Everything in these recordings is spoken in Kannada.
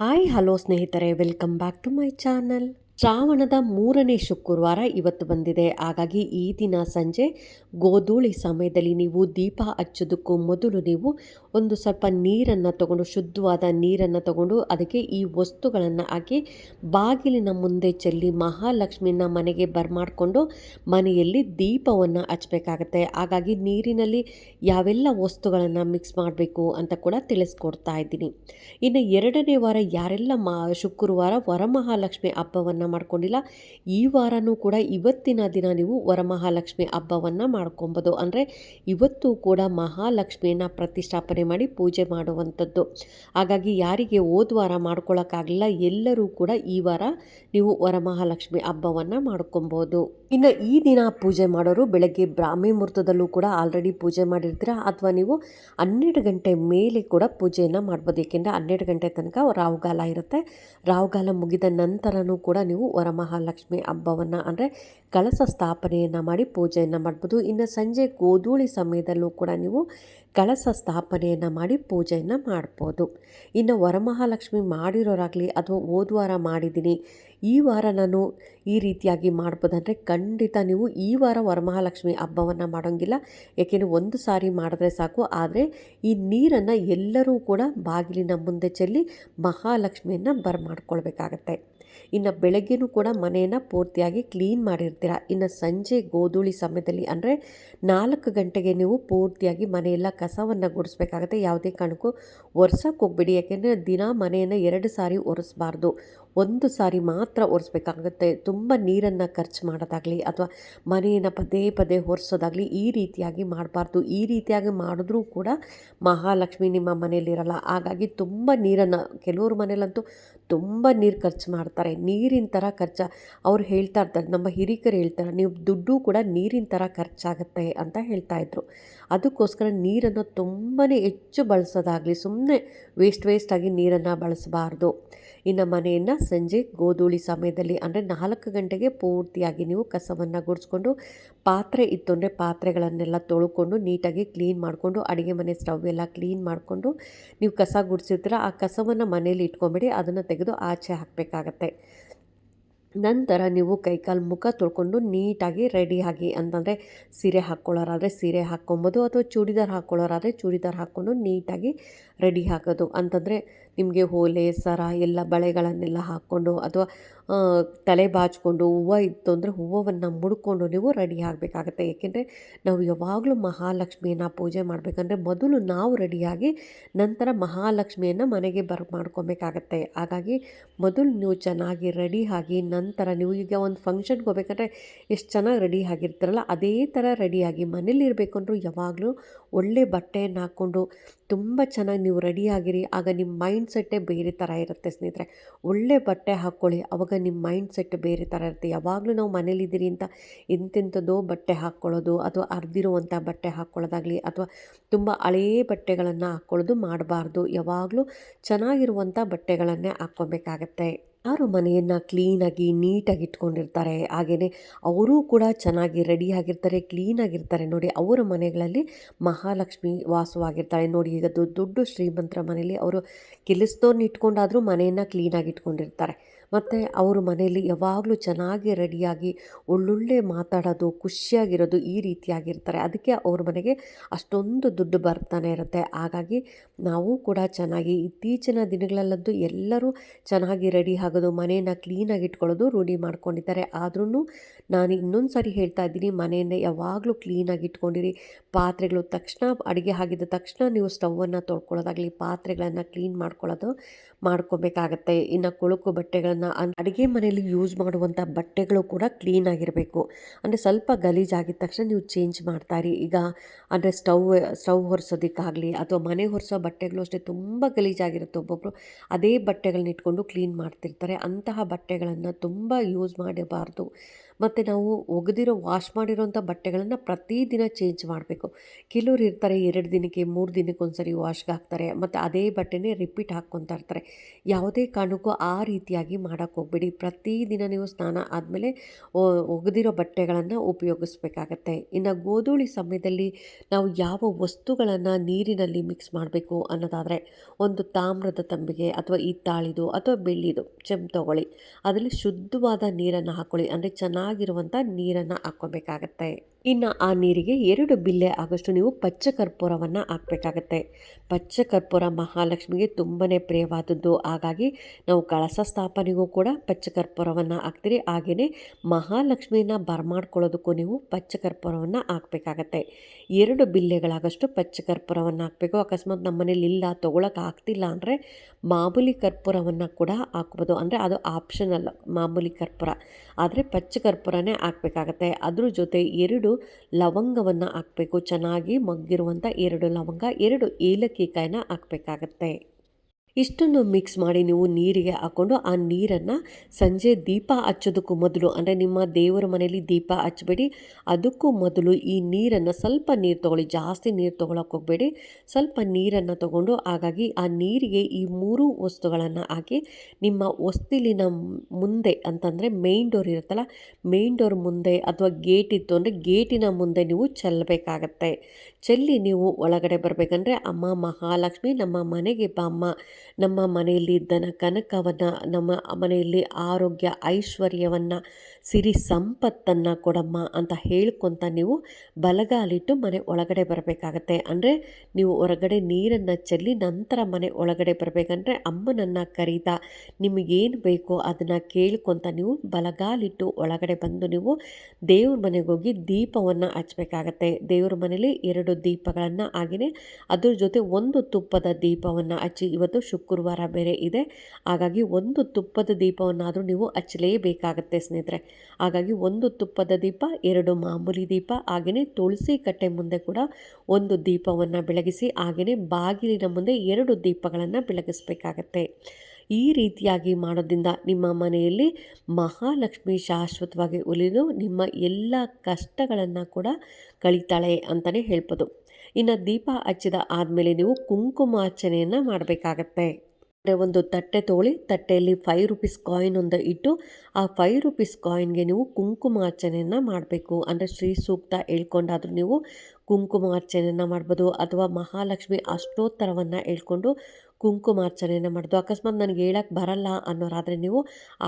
ಹಾಯ್ ಹಲೋ ಸ್ನೇಹಿತರೆ welcome back to my channel ಶ್ರಾವಣದ ಮೂರನೇ ಶುಕ್ರವಾರ ಇವತ್ತು ಬಂದಿದೆ. ಹಾಗಾಗಿ ಈ ದಿನ ಸಂಜೆ ಗೋಧೂಳಿ ಸಮಯದಲ್ಲಿ ನೀವು ದೀಪ ಹಚ್ಚೋದಕ್ಕೂ ಮೊದಲು ನೀವು ಒಂದು ಸ್ವಲ್ಪ ನೀರನ್ನು ತಗೊಂಡು, ಶುದ್ಧವಾದ ನೀರನ್ನು ತಗೊಂಡು ಅದಕ್ಕೆ ಈ ವಸ್ತುಗಳನ್ನು ಹಾಕಿ ಬಾಗಿಲಿನ ಮುಂದೆ ಚೆಲ್ಲಿ ಮಹಾಲಕ್ಷ್ಮಿನ ಮನೆಗೆ ಬರ್ಮಾಡಿಕೊಂಡು ಮನೆಯಲ್ಲಿ ದೀಪವನ್ನು ಹಚ್ಚಬೇಕಾಗತ್ತೆ. ಹಾಗಾಗಿ ನೀರಿನಲ್ಲಿ ಯಾವೆಲ್ಲ ವಸ್ತುಗಳನ್ನು ಮಿಕ್ಸ್ ಮಾಡಬೇಕು ಅಂತ ಕೂಡ ತಿಳಿಸ್ಕೊಡ್ತಾ ಇದ್ದೀನಿ. ಇನ್ನು ಎರಡನೇ ವಾರ ಯಾರೆಲ್ಲ ಮಾ ಶುಕ್ರವಾರ ವರಮಹಾಲಕ್ಷ್ಮಿ ಹಬ್ಬವನ್ನು ಮಾಡ್ಕೊಂಡಿಲ್ಲ. ಈ ವಾರನೂ ಕೂಡ ಇವತ್ತಿನ ದಿನ ನೀವು ವರಮಹಾಲಕ್ಷ್ಮಿ ಹಬ್ಬವನ್ನು ಮಾಡ್ಕೊಬೋದು. ಅಂದರೆ ಇವತ್ತು ಕೂಡ ಮಹಾಲಕ್ಷ್ಮಿಯನ್ನು ಪ್ರತಿಷ್ಠಾಪನೆ ಮಾಡಿ ಪೂಜೆ ಮಾಡುವಂಥದ್ದು. ಹಾಗಾಗಿ ಯಾರಿಗೆ ಹೋದ ವಾರ ಮಾಡ್ಕೊಳ್ಳೋಕ್ಕಾಗಲಿಲ್ಲ ಎಲ್ಲರೂ ಕೂಡ ಈ ವಾರ ನೀವು ವರಮಹಾಲಕ್ಷ್ಮಿ ಹಬ್ಬವನ್ನು ಮಾಡ್ಕೊಬೋದು. ಇನ್ನು ಈ ದಿನ ಪೂಜೆ ಮಾಡೋರು ಬೆಳಗ್ಗೆ ಬ್ರಾಹ್ಮಿ ಮುಹೂರ್ತದಲ್ಲೂ ಕೂಡ ಆಲ್ರೆಡಿ ಪೂಜೆ ಮಾಡಿರ್ತೀರ? ಅಥವಾ ನೀವು ಹನ್ನೆರಡು ಗಂಟೆ ಮೇಲೆ ಕೂಡ ಪೂಜೆಯನ್ನು ಮಾಡ್ಬೋದು. ಏಕೆಂದರೆ ಹನ್ನೆರಡು ಗಂಟೆ ತನಕ ರಾಹುಗಾಲ ಇರುತ್ತೆ. ರಾಹುಗಾಲ ಮುಗಿದ ನಂತರನೂ ಕೂಡ ನೀವು ವರಮಹಾಲಕ್ಷ್ಮಿ ಹಬ್ಬವನ್ನು ಅಂದರೆ ಕಳಸ ಸ್ಥಾಪನೆಯನ್ನು ಮಾಡಿ ಪೂಜೆಯನ್ನು ಮಾಡ್ಬೋದು. ಇನ್ನು ಸಂಜೆ ಗೋಧೂಳಿ ಸಮಯದಲ್ಲೂ ಕೂಡ ನೀವು ಕಳಸ ಸ್ಥಾಪನೆಯನ್ನು ಮಾಡಿ ಪೂಜೆಯನ್ನು ಮಾಡ್ಬೋದು. ಇನ್ನು ವರಮಹಾಲಕ್ಷ್ಮಿ ಮಾಡಿರೋರಾಗಲಿ ಅಥವಾ ಹೋದ ವಾರ ಮಾಡಿದ್ದೀನಿ, ಈ ವಾರ ನಾನು ಈ ರೀತಿಯಾಗಿ ಮಾಡ್ಬೋದಂದರೆ ಖಂಡಿತ ನೀವು ಈ ವಾರ ವರಮಹಾಲಕ್ಷ್ಮಿ ಹಬ್ಬವನ್ನು ಮಾಡೋಂಗಿಲ್ಲ. ಏಕೆಂದರೆ ಒಂದು ಸಾರಿ ಮಾಡಿದ್ರೆ ಸಾಕು, ಆದರೆ ಈ ನೀರನ್ನು ಎಲ್ಲರೂ ಕೂಡ ಬಾಗಿಲಿನ ಮುಂದೆ ಚೆಲ್ಲಿ ಮಹಾಲಕ್ಷ್ಮಿಯನ್ನು ಬರಮಾಡ್ಕೊಳ್ಬೇಕಾಗತ್ತೆ ಇನ್ನು ಬೆಳಗ್ಗೆನೂ ಕೂಡ ಮನೆಯನ್ನು ಪೂರ್ತಿಯಾಗಿ ಕ್ಲೀನ್ ಮಾಡಿರ್ತೀರ. ಇನ್ನು ಸಂಜೆ ಗೋಧೂಳಿ ಸಮಯದಲ್ಲಿ ಅಂದರೆ ನಾಲ್ಕು ಗಂಟೆಗೆ ನೀವು ಪೂರ್ತಿಯಾಗಿ ಮನೆಯೆಲ್ಲ ಕಸವನ್ನು ಗುಡಿಸ್ಬೇಕಾಗತ್ತೆ. ಯಾವುದೇ ಕಾರಣಕ್ಕೂ ಒರೆಸೋಕ್ಕೆ ಹೋಗ್ಬೇಡಿ. ಯಾಕೆಂದರೆ ದಿನ ಮನೆಯನ್ನು ಎರಡು ಸಾರಿ ಒರೆಸ್ಬಾರ್ದು. ಒಂದು ಸಾರಿ ಮಾತ್ರ ಒರೆಸ್ಬೇಕಾಗುತ್ತೆ. ತುಂಬ ನೀರನ್ನು ಖರ್ಚು ಮಾಡೋದಾಗಲಿ ಅಥವಾ ಮನೆಯನ್ನು ಪದೇ ಪದೇ ಒರೆಸೋದಾಗಲಿ ಈ ರೀತಿಯಾಗಿ ಮಾಡಬಾರ್ದು. ಈ ರೀತಿಯಾಗಿ ಮಾಡಿದ್ರೂ ಕೂಡ ಮಹಾಲಕ್ಷ್ಮಿ ನಿಮ್ಮ ಮನೆಯಲ್ಲಿರಲ್ಲ. ಹಾಗಾಗಿ ತುಂಬ ನೀರನ್ನು, ಕೆಲವ್ರ ಮನೇಲಂತೂ ತುಂಬ ನೀರು ಖರ್ಚು ಮಾಡ್ತಾರೆ ನೀರಿನ ಥರ ಖರ್ಚು. ಅವ್ರು ಹೇಳ್ತಾ ಇರ್ತಾರೆ, ನಮ್ಮ ಹಿರಿಕರು ಹೇಳ್ತಾರೆ, ನೀವು ದುಡ್ಡು ಕೂಡ ನೀರಿನ ಥರ ಖರ್ಚಾಗುತ್ತೆ ಅಂತ ಹೇಳ್ತಾ ಇದ್ರು. ಅದಕ್ಕೋಸ್ಕರ ನೀರನ್ನು ತುಂಬಾ ಹೆಚ್ಚು ಬಳಸೋದಾಗಲಿ ಸುಮ್ಮನೆ ವೇಸ್ಟ್ ವೇಸ್ಟಾಗಿ ನೀರನ್ನು ಬಳಸಬಾರ್ದು. ಇನ್ನು ಮನೆಯನ್ನು ಸಂಜೆ ಗೋಧೂಳಿ ಸಮಯದಲ್ಲಿ ಅಂದರೆ ನಾಲ್ಕು ಗಂಟೆಗೆ ಪೂರ್ತಿಯಾಗಿ ನೀವು ಕಸವನ್ನು ಗುಡಿಸ್ಕೊಂಡು, ಪಾತ್ರೆ ಇತ್ತು ಅಂದರೆ ಪಾತ್ರೆಗಳನ್ನೆಲ್ಲ ತೊಳ್ಕೊಂಡು, ನೀಟಾಗಿ ಕ್ಲೀನ್ ಮಾಡಿಕೊಂಡು, ಅಡುಗೆ ಮನೆ ಸ್ಟವ್ ಎಲ್ಲ ಕ್ಲೀನ್ ಮಾಡಿಕೊಂಡು, ನೀವು ಕಸ ಗುಡಿಸಿರ್ತೀರ, ಆ ಕಸವನ್ನು ಮನೇಲಿ ಇಟ್ಕೊಂಬಿಡಿ, ಅದನ್ನು ತೆಗೆದು ಆಚೆ ಹಾಕಬೇಕಾಗತ್ತೆ. ನಂತರ ನೀವು ಕೈಕಾಲು ಮುಖ ತೊಳ್ಕೊಂಡು ನೀಟಾಗಿ ರೆಡಿಯಾಗಿ ಅಂತಂದರೆ ಸೀರೆ ಹಾಕ್ಕೊಳ್ಳೋರಾದರೆ ಸೀರೆ ಹಾಕ್ಕೊಬೋದು ಅಥವಾ ಚೂಡಿದಾರ್ ಹಾಕ್ಕೊಳ್ಳೋರಾದರೆ ಚೂಡಿದಾರ್ ಹಾಕ್ಕೊಂಡು ನೀಟಾಗಿ ರೆಡಿ ಹಾಕೋದು. ಅಂತಂದರೆ ನಿಮಗೆ ಓಲೆ, ಸರ ಎಲ್ಲ ಬಳೆಗಳನ್ನೆಲ್ಲ ಹಾಕ್ಕೊಂಡು ಅಥವಾ ತಲೆ ಬಾಚಿಕೊಂಡು ಹೂವು ಇತ್ತು ಅಂದರೆ ಹೂವನ್ನು ಮುಡ್ಕೊಂಡು ನೀವು ರೆಡಿ ಆಗಬೇಕಾಗತ್ತೆ. ಏಕೆಂದರೆ ನಾವು ಯಾವಾಗಲೂ ಮಹಾಲಕ್ಷ್ಮಿಯನ್ನು ಪೂಜೆ ಮಾಡಬೇಕಂದ್ರೆ ಮೊದಲು ನಾವು ರೆಡಿಯಾಗಿ ನಂತರ ಮಹಾಲಕ್ಷ್ಮಿಯನ್ನು ಮನೆಗೆ ಬರ್, ಮಾಡ್ಕೊಬೇಕಾಗತ್ತೆ. ಹಾಗಾಗಿ ಮೊದಲು ನೀವು ಚೆನ್ನಾಗಿ ರೆಡಿ ಆಗಿ ನಂತರ ನೀವು ಈಗ ಒಂದು ಫಂಕ್ಷನ್ಗೆ ಹೋಗ್ಬೇಕಂದ್ರೆ ಎಷ್ಟು ಚೆನ್ನಾಗಿ ರೆಡಿ ಆಗಿರ್ತಾರಲ್ಲ, ಅದೇ ಥರ ರೆಡಿಯಾಗಿ ಮನೇಲಿ ಇರಬೇಕು ಅಂದರೂ ಯಾವಾಗಲೂ ಒಳ್ಳೆ ಬಟ್ಟೆಯನ್ನು ಹಾಕ್ಕೊಂಡು ತುಂಬ ಚೆನ್ನಾಗಿ ನೀವು ರೆಡಿಯಾಗಿರಿ ಆಗ ನಿಮ್ಮ ಮೈಂಡ್ ಸೆಟ್ಟೇ ಬೇರೆ ಥರ ಇರುತ್ತೆ ಸ್ನೇಹಿತರೆ. ಒಳ್ಳೆ ಬಟ್ಟೆ ಹಾಕ್ಕೊಳ್ಳಿ ಆವಾಗ ನಿಮ್ಮ ಮೈಂಡ್ ಸೆಟ್ ಬೇರೆ ಥರ ಇರುತ್ತೆ. ಯಾವಾಗಲೂ ನಾವು ಮನೇಲಿದ್ದೀರಿ ಅಂತ ಎಂತೆಂಥದ್ದೋ ಬಟ್ಟೆ ಹಾಕ್ಕೊಳ್ಳೋದು ಅಥವಾ ಅರ್ದಿರುವಂಥ ಬಟ್ಟೆ ಹಾಕ್ಕೊಳ್ಳೋದಾಗಲಿ ಅಥವಾ ತುಂಬ ಹಳೇ ಬಟ್ಟೆಗಳನ್ನು ಹಾಕ್ಕೊಳ್ಳೋದು ಮಾಡಬಾರ್ದು. ಯಾವಾಗಲೂ ಚೆನ್ನಾಗಿರುವಂಥ ಬಟ್ಟೆಗಳನ್ನೇ ಹಾಕ್ಕೊಬೇಕಾಗತ್ತೆ. ಯಾರು ಮನೆಯನ್ನು ಕ್ಲೀನಾಗಿ, ನೀಟಾಗಿ ಇಟ್ಕೊಂಡಿರ್ತಾರೆ? ಹಾಗೆಯೇ ಅವರೂ ಕೂಡ ಚೆನ್ನಾಗಿ ರೆಡಿಯಾಗಿರ್ತಾರೆ ಕ್ಲೀನಾಗಿರ್ತಾರೆ. ನೋಡಿ, ಅವರ ಮನೆಗಳಲ್ಲಿ ಮಹಾಲಕ್ಷ್ಮಿ ವಾಸವಾಗಿರ್ತಾಳೆ. ನೋಡಿ, ಈಗ ದೊಡ್ಡ ಶ್ರೀಮಂತರ ಮನೆಯಲ್ಲಿ ಅವರು ಕೆಲಸದವ್ರನ್ನ ಇಟ್ಕೊಂಡಾದರೂ ಮನೆಯನ್ನು ಕ್ಲೀನಾಗಿ ಇಟ್ಕೊಂಡಿರ್ತಾರೆ. ಮತ್ತು ಅವರ ಮನೆಯಲ್ಲಿ ಯಾವಾಗಲೂ ಚೆನ್ನಾಗಿ ರೆಡಿಯಾಗಿ ಒಳ್ಳೊಳ್ಳೆ ಮಾತಾಡೋದು, ಖುಷಿಯಾಗಿರೋದು ಈ ರೀತಿಯಾಗಿರ್ತಾರೆ. ಅದಕ್ಕೆ ಅವ್ರ ಮನೆಗೆ ಅಷ್ಟೊಂದು ದುಡ್ಡು ಬರ್ತಾನೆ ಇರುತ್ತೆ. ಹಾಗಾಗಿ ನಾವು ಕೂಡ ಚೆನ್ನಾಗಿ ಇತ್ತೀಚಿನ ದಿನಗಳಲ್ಲಂತೂ ಎಲ್ಲರೂ ಚೆನ್ನಾಗಿ ರೆಡಿ ಆಗೋದು ಮನೆಯನ್ನು ಕ್ಲೀನಾಗಿ ಇಟ್ಕೊಳ್ಳೋದು ರೂಢಿ ಮಾಡ್ಕೊಂಡಿದ್ದಾರೆ. ಆದ್ರೂ ನಾನು ಇನ್ನೊಂದು ಸಾರಿ ಹೇಳ್ತಾ ಇದ್ದೀನಿ, ಮನೆಯನ್ನು ಯಾವಾಗಲೂ ಕ್ಲೀನಾಗಿ ಇಟ್ಕೊಂಡಿರಿ. ಪಾತ್ರೆಗಳು ತಕ್ಷಣ ಅಡುಗೆ ಆಗಿದ್ದ ತಕ್ಷಣ ನೀವು ಸ್ಟವನ್ನು ತೊಳ್ಕೊಳ್ಳೋದಾಗಲಿ, ಪಾತ್ರೆಗಳನ್ನು ಕ್ಲೀನ್ ಮಾಡ್ಕೊಳ್ಳೋದು ಮಾಡ್ಕೋಬೇಕಾಗತ್ತೆ. ಇನ್ನು ಕೊಳಕು ಬಟ್ಟೆಗಳನ್ನು ಅಡುಗೆ ಮನೆಯಲ್ಲಿ ಯೂಸ್ ಮಾಡುವಂಥ ಬಟ್ಟೆಗಳು ಕೂಡ ಕ್ಲೀನ್ ಆಗಿರಬೇಕು. ಅಂದರೆ ಸ್ವಲ್ಪ ಗಲೀಜಾಗಿದ ತಕ್ಷಣ ನೀವು ಚೇಂಜ್ ಮಾಡ್ತಾಯಿರಿ ಈಗ ಅಂದರೆ ಸ್ಟವ್ ಸ್ಟವ್ ಹೊರಿಸೋದಕ್ಕಾಗಲಿ ಅಥವಾ ಮನೆ ಹೊರಿಸೋ ಬಟ್ಟೆಗಳು ಅಷ್ಟೇ ತುಂಬ ಗಲೀಜಾಗಿರುತ್ತೆ. ಒಬ್ಬೊಬ್ಬರು ಅದೇ ಬಟ್ಟೆಗಳನ್ನ ಇಟ್ಕೊಂಡು ಕ್ಲೀನ್ ಮಾಡ್ತಿರ್ತಾರೆ. ಅಂತಹ ಬಟ್ಟೆಗಳನ್ನು ತುಂಬ ಯೂಸ್ ಮಾಡಬಾರ್ದು. ಮತ್ತು ನಾವು ಒಗೆದಿರೋ ವಾಶ್ ಮಾಡಿರೋಂಥ ಬಟ್ಟೆಗಳನ್ನು ಪ್ರತಿದಿನ ಚೇಂಜ್ ಮಾಡಬೇಕು. ಕೆಲವ್ರು ಇರ್ತಾರೆ, ಎರಡು ದಿನಕ್ಕೆ, ಮೂರು ದಿನಕ್ಕೆ ಒಂದ್ಸರಿ ವಾಶ್ಗೆ ಹಾಕ್ತಾರೆ, ಮತ್ತು ಅದೇ ಬಟ್ಟೆನೇ ರಿಪೀಟ್ ಹಾಕ್ಕೊತಾ ಇರ್ತಾರೆ. ಯಾವುದೇ ಕಾರಣಕ್ಕೂ ಆ ರೀತಿಯಾಗಿ ಮಾಡೋಕ್ಕೆ ಹೋಗ್ಬೇಡಿ. ಪ್ರತಿದಿನ ನೀವು ಸ್ನಾನ ಆದಮೇಲೆ ಒಗೆದಿರೋ ಬಟ್ಟೆಗಳನ್ನು ಉಪಯೋಗಿಸ್ಬೇಕಾಗತ್ತೆ. ಇನ್ನು ಗೋಧೂಳಿ ಸಮಯದಲ್ಲಿ ನಾವು ಯಾವ ವಸ್ತುಗಳನ್ನು ನೀರಿನಲ್ಲಿ ಮಿಕ್ಸ್ ಮಾಡಬೇಕು ಅನ್ನೋದಾದರೆ, ಒಂದು ತಾಮ್ರದ ತಂಬಿಗೆ ಅಥವಾ ಹಿತ್ತಾಳಿದು ಅಥವಾ ಬೆಳ್ಳಿದು ಚೆಂಬು ತಗೊಳ್ಳಿ. ಅದರಲ್ಲಿ ಶುದ್ಧವಾದ ನೀರನ್ನು ಹಾಕ್ಕೊಳ್ಳಿ ಅಂದರೆ ಚೆನ್ನಾಗಿರುವಂಥ ನೀರನ್ನು ಹಾಕ್ಕೋಬೇಕಾಗತ್ತೆ. ಇನ್ನು ಆ ನೀರಿಗೆ ಎರಡು ಬಿಲ್ಲೆ ಆಗಷ್ಟು ನೀವು ಪಚ್ಚ ಕರ್ಪೂರವನ್ನು ಹಾಕಬೇಕಾಗತ್ತೆ. ಪಚ್ಚ ಕರ್ಪೂರ ಮಹಾಲಕ್ಷ್ಮಿಗೆ ತುಂಬಾ ಪ್ರಿಯವಾದದ್ದು. ಹಾಗಾಗಿ ನಾವು ಕಳಸ ಸ್ಥಾಪನೆಗೂ ಕೂಡ ಪಚ್ಚ ಕರ್ಪೂರವನ್ನು ಹಾಕ್ತೀರಿ ಹಾಗೆಯೇ ಮಹಾಲಕ್ಷ್ಮಿಯನ್ನು ಬರಮಾಡ್ಕೊಳ್ಳೋದಕ್ಕೂ ನೀವು ಪಚ್ಚ ಕರ್ಪೂರವನ್ನು ಹಾಕಬೇಕಾಗತ್ತೆ. ಎರಡು ಬಿಲ್ಲೆಗಳಾಗಷ್ಟು ಪಚ್ಚ ಕರ್ಪೂರವನ್ನು ಹಾಕಬೇಕು. ಅಕಸ್ಮಾತ್ ನಮ್ಮ ಮನೇಲಿ ಇಲ್ಲ ತೊಗೊಳಕ್ಕೆ ಆಗ್ತಿಲ್ಲ ಅಂದರೆ ಮಾಮೂಲಿ ಕರ್ಪೂರವನ್ನು ಕೂಡ ಹಾಕ್ಬೋದು. ಅಂದರೆ ಅದು ಆಪ್ಷನಲ್ ಮಾಮೂಲಿ ಕರ್ಪೂರ. ಆದರೆ ಪಚ್ಚ ಕರ್ಪೂರನೇ ಹಾಕಬೇಕಾಗತ್ತೆ. ಅದ್ರ ಜೊತೆ ಎರಡು ಲವಂಗವನ್ನು ಹಾಕಬೇಕು. ಚೆನ್ನಾಗಿ ಮಗ್ಗಿರುವಂಥ ಎರಡು ಲವಂಗ ಎರಡು ಏಲಕ್ಕಿ ಕಾಯಿನ ಹಾಕಬೇಕಾಗತ್ತೆ. ಇಷ್ಟನ್ನು ಮಿಕ್ಸ್ ಮಾಡಿ ನೀವು ನೀರಿಗೆ ಹಾಕ್ಕೊಂಡು ಆ ನೀರನ್ನು ಸಂಜೆ ದೀಪ ಹಚ್ಚೋದಕ್ಕೂ ಮೊದಲು, ಅಂದರೆ ನಿಮ್ಮ ದೇವರ ಮನೆಯಲ್ಲಿ ದೀಪ ಹಚ್ಚಬೇಡಿ ಅದಕ್ಕೂ ಮೊದಲು ಈ ನೀರನ್ನು ಸ್ವಲ್ಪ ನೀರು ತೊಗೊಳ್ಳಿ, ಜಾಸ್ತಿ ನೀರು ತೊಗೊಳಕ್ಕೆ ಹೋಗಬೇಡಿ. ಸ್ವಲ್ಪ ನೀರನ್ನು ತಗೊಂಡು ಹಾಗಾಗಿ ಆ ನೀರಿಗೆ ಈ ಮೂರು ವಸ್ತುಗಳನ್ನು ಹಾಕಿ ನಿಮ್ಮ ಹೊಸ್ತಿಲಿನ ಮುಂದೆ ಅಂತಂದರೆ ಮೇನ್ ಡೋರ್ ಇರುತ್ತಲ್ಲ ಮೇನ್ ಡೋರ್ ಮುಂದೆ ಅಥವಾ ಗೇಟ್ ಇತ್ತು ಅಂದರೆ ಗೇಟಿನ ಮುಂದೆ ನೀವು ಚೆಲ್ಲಬೇಕಾಗತ್ತೆ ಚೆಲ್ಲಿ ನೀವು ಒಳಗಡೆ ಬರಬೇಕಂದ್ರೆ ಅಮ್ಮ ಮಹಾಲಕ್ಷ್ಮಿ, ನಮ್ಮ ಮನೆಗೆ ಬಾಮ್ಮ ನಮ್ಮ ಮನೆಯಲ್ಲಿ ದನ ಕನಕವನ್ನು, ನಮ್ಮ ಮನೆಯಲ್ಲಿ ಆರೋಗ್ಯ ಐಶ್ವರ್ಯವನ್ನು, ಸಿರಿ ಸಂಪತ್ತನ್ನು ಕೊಡಮ್ಮ ಅಂತ ಹೇಳ್ಕೊತ ನೀವು ಬಲಗಾಲಿಟ್ಟು ಮನೆ ಒಳಗಡೆ ಬರಬೇಕಾಗತ್ತೆ. ಅಂದರೆ ನೀವು ಹೊರಗಡೆ ನೀರನ್ನು ಚೆಲ್ಲಿ ನಂತರ ಮನೆ ಒಳಗಡೆ ಬರಬೇಕಂದ್ರೆ ಅಮ್ಮನನ್ನು ಕರೀತಾ, ನಿಮಗೇನು ಬೇಕೋ ಅದನ್ನು ಕೇಳ್ಕೊತ ನೀವು ಬಲಗಾಲಿಟ್ಟು ಒಳಗಡೆ ಬಂದು ನೀವು ದೇವ್ರ ಮನೆಗೆ ಹೋಗಿ ದೀಪವನ್ನು ಹಚ್ಚಬೇಕಾಗತ್ತೆ ದೇವ್ರ ಮನೇಲಿ ಎರಡು ದೀಪಗಳನ್ನು ಹಾಗೆಯೇ ಅದ್ರ ಜೊತೆ ಒಂದು ತುಪ್ಪದ ದೀಪವನ್ನು ಹಚ್ಚಿ ಇವತ್ತು ಶುಕ್ರವಾರ ಬೇರೆ ಇದೆ. ಹಾಗಾಗಿ ಒಂದು ತುಪ್ಪದ ದೀಪವನ್ನಾದರೂ ನೀವು ಹಚ್ಚಲೇಬೇಕಾಗತ್ತೆ ಸ್ನೇಹಿತರೆ. ಹಾಗಾಗಿ ಒಂದು ತುಪ್ಪದ ದೀಪ, ಎರಡು ಮಾಮೂಲಿ ದೀಪ ಹಾಗೆಯೇ ತುಳಸಿ ಕಟ್ಟೆ ಮುಂದೆ ಕೂಡ ಒಂದು ದೀಪವನ್ನು ಬೆಳಗಿಸಿ ಹಾಗೆಯೇ ಬಾಗಿಲಿನ ಮುಂದೆ ಎರಡು ದೀಪಗಳನ್ನು ಬೆಳಗಿಸಬೇಕಾಗತ್ತೆ. ಈ ರೀತಿಯಾಗಿ ಮಾಡೋದ್ರಿಂದ ನಿಮ್ಮ ಮನೆಯಲ್ಲಿ ಮಹಾಲಕ್ಷ್ಮಿ ಶಾಶ್ವತವಾಗಿ ಉಳಿದು ನಿಮ್ಮ ಎಲ್ಲ ಕಷ್ಟಗಳನ್ನು ಕೂಡ ಕಳೀತಾಳೆ ಅಂತಲೇ ಹೇಳ್ಬೋದು. ಇನ್ನು ದೀಪ ಹಚ್ಚಿದ ಆದಮೇಲೆ ನೀವು ಕುಂಕುಮಾರ್ಚನೆಯನ್ನು ಮಾಡಬೇಕಾಗತ್ತೆ. ಅಂದರೆ ಒಂದು ತಟ್ಟೆ ತೋಳಿ, ತಟ್ಟೆಯಲ್ಲಿ ಫೈವ್ ರುಪೀಸ್ ಕಾಯಿನ್ ಒಂದು ಇಟ್ಟು ಆ ಫೈವ್ ರುಪೀಸ್ ಕಾಯಿನ್ಗೆ ನೀವು ಕುಂಕುಮಾರ್ಚನೆಯನ್ನು ಮಾಡಬೇಕು. ಅಂದರೆ ಶ್ರೀ ಸೂಕ್ತ ಹೇಳ್ಕೊಂಡಾದರೂ ನೀವು ಕುಂಕುಮಾರ್ಚನೆಯನ್ನು ಮಾಡ್ಬೋದು ಅಥವಾ ಮಹಾಲಕ್ಷ್ಮಿ ಅಷ್ಟೋತ್ತರವನ್ನು ಹೇಳ್ಕೊಂಡು ಕುಂಕುಮಾರ್ಚನೆಯನ್ನು ಮಾಡೋದು. ಅಕಸ್ಮಾತ್ ನನಗೆ ಹೇಳಕ್ಕೆ ಬರಲ್ಲ ಅನ್ನೋರಾದರೆ ನೀವು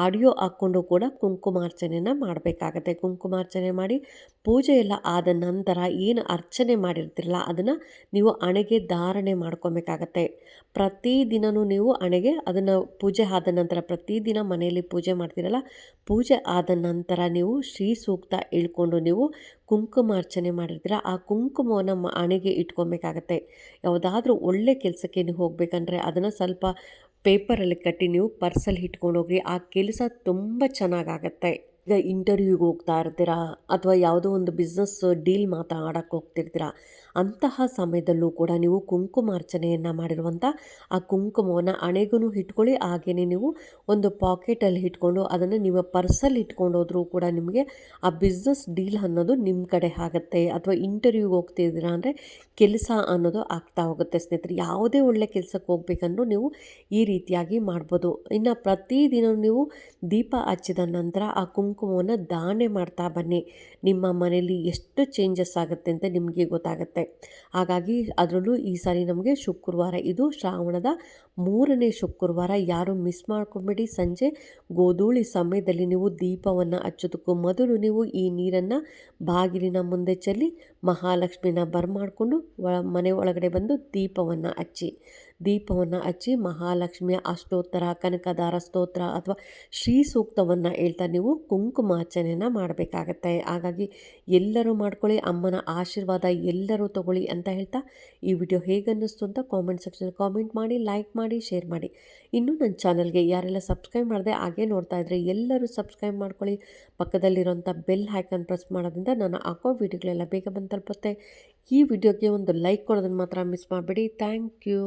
ಆಡಿಯೋ ಹಾಕ್ಕೊಂಡು ಕೂಡ ಕುಂಕುಮಾರ್ಚನೆಯನ್ನು ಮಾಡಬೇಕಾಗತ್ತೆ. ಕುಂಕುಮಾರ್ಚನೆ ಮಾಡಿ ಪೂಜೆ ಎಲ್ಲ ಆದ ನಂತರ ಏನು ಅರ್ಚನೆ ಮಾಡಿರ್ತಿರಲ್ಲ, ಅದನ್ನು ನೀವು ಹಣೆಗೆ ಧಾರಣೆ ಮಾಡ್ಕೊಬೇಕಾಗತ್ತೆ. ಪ್ರತಿದಿನವೂ ನೀವು ಹಣೆಗೆ ಅದನ್ನು ಪೂಜೆ ಆದ ನಂತರ ಪ್ರತಿದಿನ ಮನೆಯಲ್ಲಿ ಪೂಜೆ ಮಾಡ್ತೀರಲ್ಲ, ಪೂಜೆ ಆದ ನಂತರ ನೀವು ಶ್ರೀ ಸೂಕ್ತ ಇಳ್ಕೊಂಡು ನೀವು ಕುಂಕುಮಾರ್ಚನೆ ಮಾಡಿರ್ತೀರ. ಆ ಕುಂಕುಮವನ್ನು ಹಣೆಗೆ ಇಟ್ಕೊಬೇಕಾಗತ್ತೆ. ಯಾವುದಾದ್ರೂ ಒಳ್ಳೆ ಕೆಲಸಕ್ಕೆ ನೀವು ಹೋಗ್ಬೇಕಂದ್ರೆ ಅದನ್ನು ಸ್ವಲ್ಪ ಪೇಪರಲ್ಲಿ ಕಟ್ಟಿ ನೀವು ಪರ್ಸಲ್ಲಿ ಇಟ್ಕೊಂಡೋಗಿ ಆ ಕೆಲಸ ತುಂಬ ಚೆನ್ನಾಗಾಗತ್ತೆ. ಈಗ ಇಂಟರ್ವ್ಯೂಗೆ ಹೋಗ್ತಾ ಇರ್ತೀರಾ? ಅಥವಾ ಯಾವುದೋ ಒಂದು ಬಿಸ್ನೆಸ್ ಡೀಲ್ ಮಾತಾಡಕ್ಕೆ ಹೋಗ್ತಿರ್ತೀರಾ? ಅಂತಹ ಸಮಯದಲ್ಲೂ ಕೂಡ ನೀವು ಕುಂಕುಮಾರ್ಚನೆಯನ್ನು ಮಾಡಿರುವಂಥ ಆ ಕುಂಕುಮವನ್ನು ಹಣೆಗೂ ಇಟ್ಕೊಳ್ಳಿ ಹಾಗೆಯೇ ನೀವು ಒಂದು ಪಾಕೆಟಲ್ಲಿ ಇಟ್ಕೊಂಡು ಅದನ್ನು ನಿಮ್ಮ ಪರ್ಸಲ್ಲಿ ಹೋದರೂ ಕೂಡ ನಿಮಗೆ ಆ ಬಿಸ್ನೆಸ್ ಡೀಲ್ ಅನ್ನೋದು ನಿಮ್ಮ ಕಡೆ ಆಗುತ್ತೆ ಅಥವಾ ಇಂಟರ್ವ್ಯೂಗೆ ಹೋಗ್ತಿದ್ದೀರಾ ಅಂದರೆ ಕೆಲಸ ಅನ್ನೋದು ಆಗ್ತಾ ಹೋಗುತ್ತೆ ಸ್ನೇಹಿತರೆ. ಯಾವುದೇ ಒಳ್ಳೆ ಕೆಲಸಕ್ಕೆ ಹೋಗ್ಬೇಕಂದ್ರೂ ನೀವು ಈ ರೀತಿಯಾಗಿ ಮಾಡ್ಬೋದು. ಇನ್ನು ಪ್ರತಿದಿನ ನೀವು ದೀಪ ಹಚ್ಚಿದ ನಂತರ ಆ ಕುಂಕುಮವನ್ನು ದಾನೆ ಮಾಡ್ತಾ ಬನ್ನಿ. ನಿಮ್ಮ ಮನೆಯಲ್ಲಿ ಎಷ್ಟು ಚೇಂಜಸ್ ಆಗುತ್ತೆ ಅಂತ ನಿಮಗೆ ಗೊತ್ತಾಗುತ್ತೆ. ಹಾಗಾಗಿ ಅದರಲ್ಲೂ ಈ ಸಾರಿ ನಮಗೆ ಶುಕ್ರವಾರ ಇದು ಶ್ರಾವಣದ ಮೂರನೇ ಶುಕ್ರವಾರ ಯಾರು ಮಿಸ್ ಮಾಡ್ಕೊಬೇಡಿ. ಸಂಜೆ ಗೋಧೂಳಿ ಸಮಯದಲ್ಲಿ ನೀವು ದೀಪವನ್ನು ಹಚ್ಚೋದಕ್ಕೂ ಮೊದಲು ನೀವು ಈ ನೀರನ್ನು ಬಾಗಿಲಿನ ಮುಂದೆ ಚೆಲ್ಲಿ ಮಹಾಲಕ್ಷ್ಮಿನ ಬರ್ಮಾಡಿಕೊಂಡು ಒಳ ಮನೆ ಒಳಗಡೆ ಬಂದು ದೀಪವನ್ನು ಹಚ್ಚಿ ದೀಪವನ್ನು ಹಚ್ಚಿ ಮಹಾಲಕ್ಷ್ಮಿಯ ಅಷ್ಟೋತ್ತರ, ಕನಕದಾರ ಸ್ತೋತ್ರ ಅಥವಾ ಶ್ರೀ ಸೂಕ್ತವನ್ನು ಹೇಳ್ತಾ ನೀವು ಕುಂಕುಮಾರ್ಚನೆಯನ್ನು ಮಾಡಬೇಕಾಗತ್ತೆ. ಹಾಗಾಗಿ ಎಲ್ಲರೂ ಮಾಡ್ಕೊಳ್ಳಿ, ಅಮ್ಮನ ಆಶೀರ್ವಾದ ಎಲ್ಲರೂ ತಗೊಳ್ಳಿ ಅಂತ ಹೇಳ್ತಾ ಈ ವಿಡಿಯೋ ಹೇಗನ್ನಿಸ್ತು ಅಂತ ಕಾಮೆಂಟ್ ಸೆಕ್ಷನ್ ಕಾಮೆಂಟ್ ಮಾಡಿ ಲೈಕ್ ಮಾಡಿ. ಶೇರ್ ಮಾಡಿ. ಇನ್ನೂ ನನ್ನ ಚಾನಲ್ಗೆ ಯಾರೆಲ್ಲ ಸಬ್ಸ್ಕ್ರೈಬ್ ಮಾಡಿದೆ ಹಾಗೆ ನೋಡ್ತಾ ಇದ್ದರೆ ಎಲ್ಲರೂ ಸಬ್ಸ್ಕ್ರೈಬ್ ಮಾಡ್ಕೊಳ್ಳಿ. ಪಕ್ಕದಲ್ಲಿರೋಂಥ ಬೆಲ್ ಹ್ಯಾಕನ್ ಪ್ರೆಸ್ ಮಾಡೋದ್ರಿಂದ ನಾನು ಹಾಕೋ ವೀಡಿಯೋಗಳೆಲ್ಲ ಬೇಗ ಬಂದು ತಲುಪುತ್ತೆ. ಈ ವಿಡಿಯೋಗೆ ಒಂದು ಲೈಕ್ ಕೊಡೋದನ್ನು ಮಾತ್ರ ಮಿಸ್ ಮಾಡಬೇಡಿ. Thank you